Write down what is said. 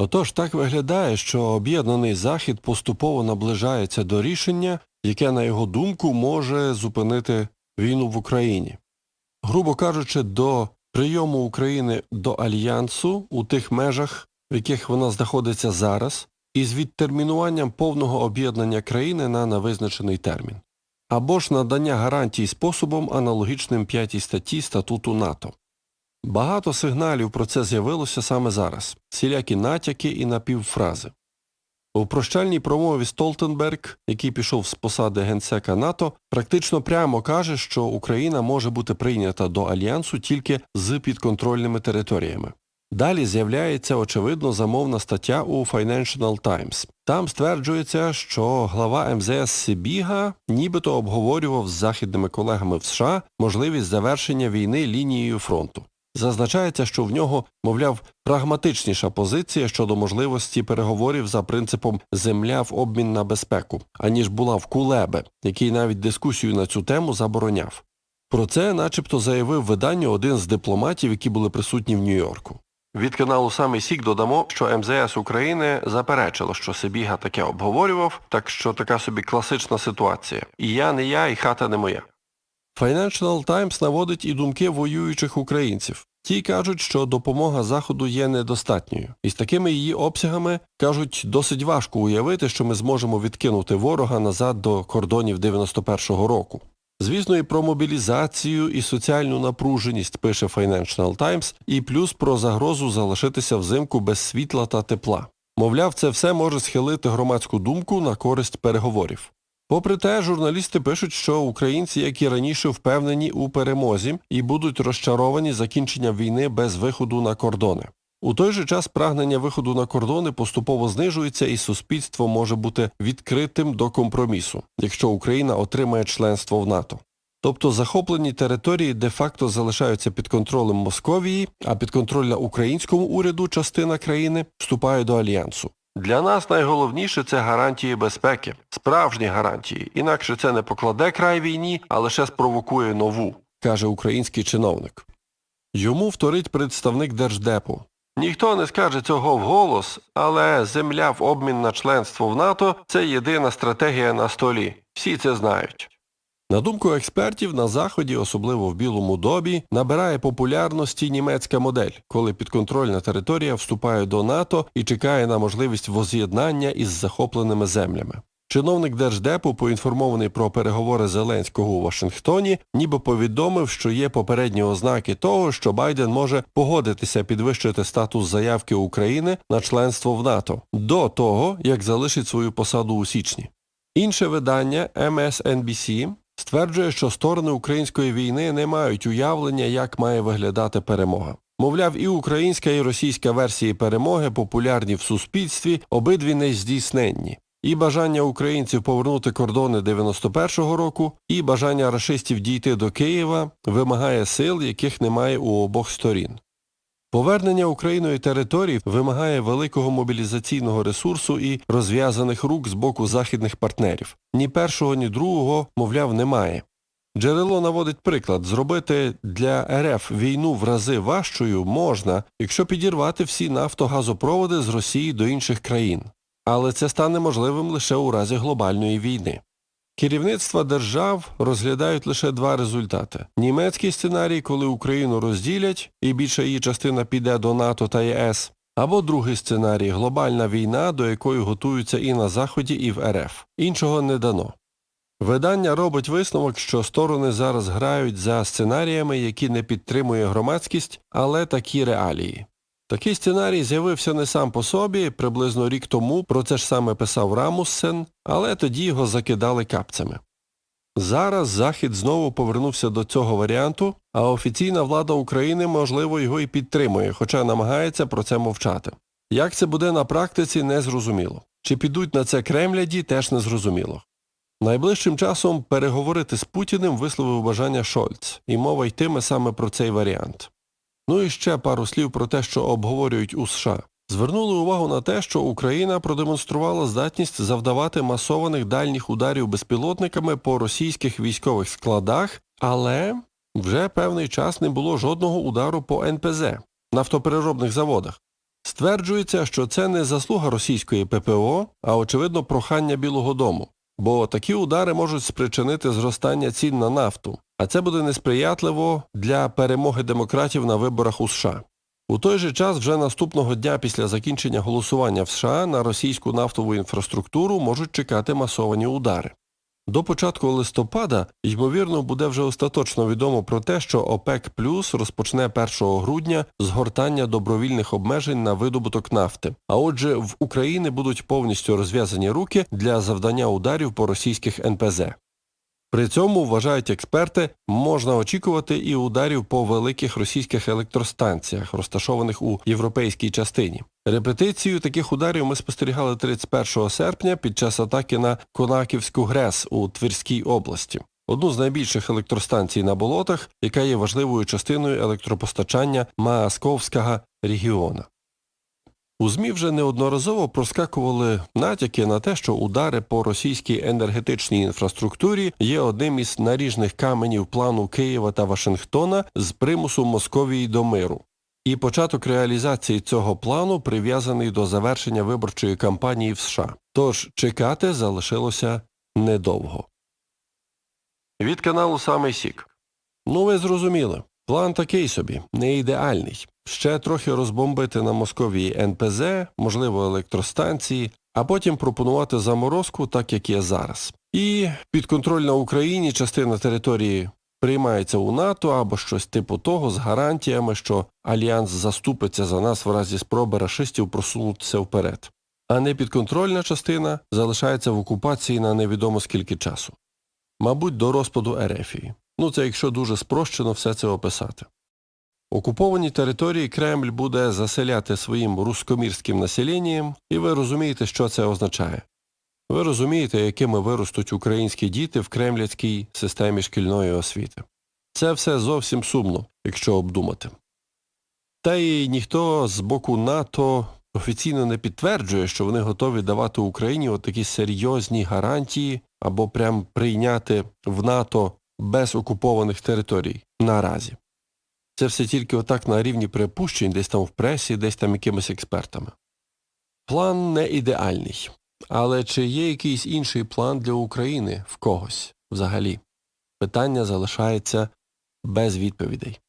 Отож, так виглядає, що об'єднаний Захід поступово наближається до рішення, яке, на його думку, може зупинити війну в Україні. Грубо кажучи, до прийому України до Альянсу у тих межах, в яких вона знаходиться зараз, із відтермінуванням повного об'єднання країни на невизначений термін, або ж надання гарантій способом, аналогічним п'ятій статті статуту НАТО. Багато сигналів про це з'явилося саме зараз, всілякі натяки і напівфрази. У прощальній промові Столтенберг, який пішов з посади генсека НАТО, практично прямо каже, що Україна може бути прийнята до альянсу тільки з підконтрольними територіями. Далі з'являється очевидно замовна стаття у Financial Times. Там стверджується, що глава МЗС Сибіга нібито обговорював з західними колегами в США можливість завершення війни лінією фронту. Зазначається, що в нього, мовляв, прагматичніша позиція щодо можливості переговорів за принципом «земля в обмін на безпеку», аніж була в Кулебе, який навіть дискусію на цю тему забороняв. Про це начебто заявив виданню один з дипломатів, які були присутні в Нью-Йорку. Від каналу «Самий Сік» додамо, що МЗС України заперечило, що Сибіга таке обговорював, так що така собі класична ситуація. І я не я, і хата не моя. Financial Times наводить і думки воюючих українців. Ті кажуть, що допомога Заходу є недостатньою. І з такими її обсягами, кажуть, досить важко уявити, що ми зможемо відкинути ворога назад до кордонів 91-го року. Звісно, і про мобілізацію і соціальну напруженість пише Financial Times, і плюс про загрозу залишитися взимку без світла та тепла. Мовляв, це все може схилити громадську думку на користь переговорів. Попри те, журналісти пишуть, що українці, як і раніше, впевнені у перемозі і будуть розчаровані закінченням війни без виходу на кордони. У той же час прагнення виходу на кордони поступово знижується і суспільство може бути відкритим до компромісу, якщо Україна отримає членство в НАТО. Тобто захоплені території де-факто залишаються під контролем Московії, а підконтрольна українському уряду частина країни вступає до альянсу. Для нас найголовніше це гарантії безпеки, справжні гарантії, інакше це не покладе край війні, а лише спровокує нову, каже український чиновник. Йому вторить представник Держдепу. Ніхто не скаже цього вголос, але земля в обмін на членство в НАТО – це єдина стратегія на столі. Всі це знають. На думку експертів, на Заході, особливо в Білому добі, набирає популярності німецька модель, коли підконтрольна територія вступає до НАТО і чекає на можливість воз'єднання із захопленими землями. Чиновник Держдепу, поінформований про переговори Зеленського у Вашингтоні, ніби повідомив, що є попередні ознаки того, що Байден може погодитися підвищити статус заявки України на членство в НАТО до того, як залишить свою посаду у січні. Інше видання MSNBC стверджує, що сторони української війни не мають уявлення, як має виглядати перемога. Мовляв, і українська, і російська версії перемоги популярні в суспільстві, обидві нездійсненні. І бажання українців повернути кордони 91-го року, і бажання рашистів дійти до Києва вимагає сил, яких немає у обох сторін. Повернення Україною територій вимагає великого мобілізаційного ресурсу і розв'язаних рук з боку західних партнерів. Ні першого, ні другого, мовляв, немає. Джерело наводить приклад, зробити для РФ війну в рази важчою можна, якщо підірвати всі нафтогазопроводи з Росії до інших країн. Але це стане можливим лише у разі глобальної війни. Керівництва держав розглядають лише два результати. Німецький сценарій, коли Україну розділять і більша її частина піде до НАТО та ЄС, або другий сценарій – глобальна війна, до якої готуються і на Заході, і в РФ. Іншого не дано. Видання робить висновок, що сторони зараз грають за сценаріями, які не підтримує громадськість, але такі реалії. Такий сценарій з'явився не сам по собі, приблизно рік тому про це ж саме писав Рамуссен, але тоді його закидали капцями. Зараз Захід знову повернувся до цього варіанту, а офіційна влада України, можливо, його і підтримує, хоча намагається про це мовчати. Як це буде на практиці, не зрозуміло. Чи підуть на це кремляді, теж не зрозуміло. Найближчим часом переговорити з Путіним висловив бажання Шольц, і мова йтиме саме про цей варіант. Ну і ще пару слів про те, що обговорюють у США. Звернули увагу на те, що Україна продемонструвала здатність завдавати масованих дальніх ударів безпілотниками по російських військових складах, але вже певний час не було жодного удару по НПЗ, нафтопереробних заводах. Стверджується, що це не заслуга російської ППО, а очевидно прохання Білого Дому, бо такі удари можуть спричинити зростання цін на нафту, а це буде несприятливо для перемоги демократів на виборах у США. У той же час вже наступного дня після закінчення голосування в США на російську нафтову інфраструктуру можуть чекати масовані удари. До початку листопада, ймовірно, буде вже остаточно відомо про те, що ОПЕК Плюс розпочне 1 грудня згортання добровільних обмежень на видобуток нафти. А отже, в Україні будуть повністю розв'язані руки для завдання ударів по російських НПЗ. При цьому, вважають експерти, можна очікувати і ударів по великих російських електростанціях, розташованих у європейській частині. Репетицію таких ударів ми спостерігали 31 серпня під час атаки на Конаківську ГРЕС у Тверській області. Одну з найбільших електростанцій на болотах, яка є важливою частиною електропостачання Маасковського регіона. У ЗМІ вже неодноразово проскакували натяки на те, що удари по російській енергетичній інфраструктурі є одним із наріжних каменів плану Києва та Вашингтона з примусу Московії до миру. І початок реалізації цього плану прив'язаний до завершення виборчої кампанії в США. Тож чекати залишилося недовго. Від каналу Самий Сік. Ну ви зрозуміли, план такий собі, не ідеальний. Ще трохи розбомбити на Московії НПЗ, можливо електростанції, а потім пропонувати заморозку, так як є зараз. І підконтрольна Україні частина території приймається у НАТО або щось типу того з гарантіями, що Альянс заступиться за нас в разі спроби рашистів просунутися вперед. А непідконтрольна частина залишається в окупації на невідомо скільки часу. Мабуть, до розпаду Ерефії. Ну це якщо дуже спрощено все це описати. Окуповані території Кремль буде заселяти своїм рускомірським населенням, і ви розумієте, що це означає. Ви розумієте, якими виростуть українські діти в кремлівській системі шкільної освіти. Це все зовсім сумно, якщо обдумати. Та й ніхто з боку НАТО офіційно не підтверджує, що вони готові давати Україні от такі серйозні гарантії або прям прийняти в НАТО без окупованих територій наразі. Це все тільки отак на рівні припущень, десь там в пресі, десь там якимись експертами. План не ідеальний. Але чи є якийсь інший план для України в когось взагалі? Питання залишається без відповідей.